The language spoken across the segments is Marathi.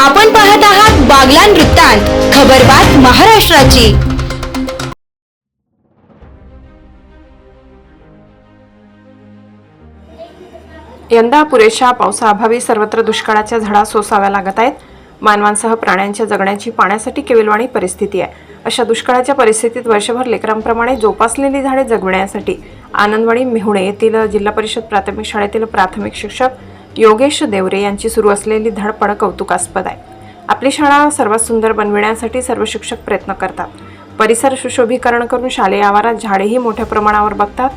आपण पाहत आहात बागला वृत्तांत खबरबात महाराष्ट्राची. यंदा पुरेशा पावसाअभावी सर्वत्र दुष्काळाच्या झडा सोसाव्या लागत आहेत. मानवांसह प्राण्यांच्या जगण्याची पाण्यासाठी केविलवाणी परिस्थिती आहे. अशा दुष्काळाच्या परिस्थितीत वर्षभर लेकरांप्रमाणे जोपासलेली झाडे जगविण्यासाठी आनंदवाडी मेहुणे येथील जिल्हा परिषद प्राथमिक शाळेतील प्राथमिक शिक्षक योगेश देवरे यांची सुरू असलेली धडपड कौतुकास्पद आहे. आपली शाळा सर्वात सुंदर बनविण्यासाठी सर्व शिक्षक प्रयत्न करतात. परिसर सुशोभीकरण करून शालेय आवारात झाडेही मोठ्या प्रमाणावर बघतात.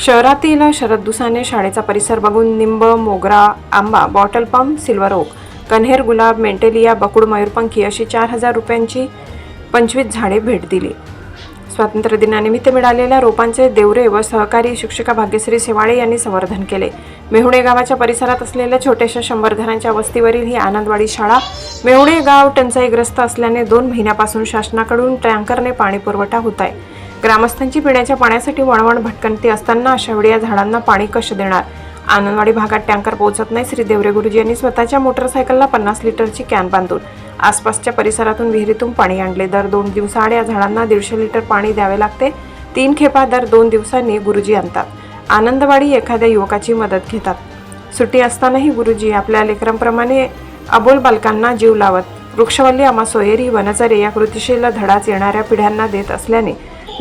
शहरातील शरद दुसाने शाळेचा परिसर बघून निंब मोगरा आंबा बॉटल पंप सिल्वर ओक कन्हेर गुलाब मेंटेलिया बकुड मयूरपंखी अशी चार हजार रुपयांची पंचवीस झाडे भेट दिली. स्वातंत्र्य दिनानिमित्त मिळालेल्या रोपांचे देवरे व सहकारी शिक्षिका भाग्यश्री शेवाळे यांनी संवर्धन केले. मेहुणे गावाच्या परिसरात असलेल्या छोट्याशा शंभरधरांच्या वस्तीवरील ही आनंदवाडी शाळा मेहुणे गाव टंचाईग्रस्त असल्याने दोन महिन्यापासून शासनाकडून टँकरने पाणी पुरवठा होत आहे. ग्रामस्थांची पिण्याच्या पाण्यासाठी वणवण भटकंती असताना अशा वेळी या झाडांना पाणी कसे देणार? आनंदवाडी भागात टँकर पोहोचत नाही. श्री देवरे गुरुजी यांनी स्वतःच्या मोटरसायकलला पन्नास लिटरची कॅन बांधून आसपासच्या परिसरातून विहिरीतून पाणी आणले. दर दोन दिवसाआड या झाडांना दीडशे लिटर पाणी द्यावे लागते. तीन खेपा दर दोन दिवसांनी गुरुजी आणतात. आनंदवाडी एखाद्या युवकाची मदत घेतात. सुट्टी असतानाही गुरुजी आपल्या लेकरांप्रमाणे अबोल बालकांना जीव लावत वृक्षवल्ली आमा सोयरी वनचरे या कृतिशील धडाच येणाऱ्या पिढ्यांना देत असल्याने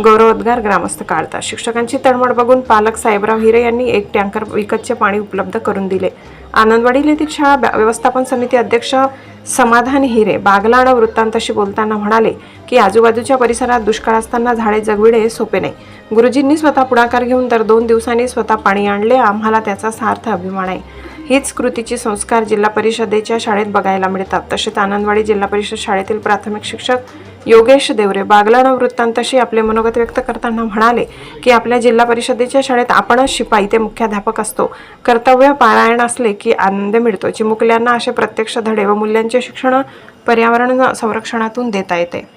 गौरवोद्गार ग्रामस्थ काढतात. शिक्षकांची तळमळ बघून पालक साहेबराव हिरे यांनी एक टँकर विकतचे पाणी उपलब्ध करून दिले. आनंदवाडी येथील शाळा व्यवस्थापन समिती अध्यक्ष समाधान हिरे बागलाण वृत्तांताशी बोलताना म्हणाले की आजूबाजूच्या परिसरात दुष्काळ असताना झाडे जगविणे हे सोपे नाही. गुरुजींनी स्वतः पुढाकार घेऊन तर दोन दिवसांनी स्वतः पाणी आणले. आम्हाला त्याचा सार्थ अभिमान आहे. हीच कृतीची संस्कार जिल्हा परिषदेच्या शाळेत बघायला मिळतात. तसेच आनंदवाडी जिल्हा परिषद शाळेतील प्राथमिक शिक्षक योगेश देवरे बागलाण वृत्तांताशी आपले मनोगत व्यक्त करताना म्हणाले की आपल्या जिल्हा परिषदेच्या शाळेत आपणच शिपाई ते मुख्याध्यापक असतो. कर्तव्य पारायण असले की आनंद मिळतो. चिमुकल्यांना असे प्रत्यक्ष धडे व मूल्यांचे शिक्षण पर्यावरण संरक्षणातून देता येते.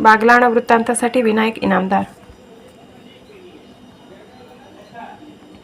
बागलाण वृत्तांतासाठी विनायक इनामदार.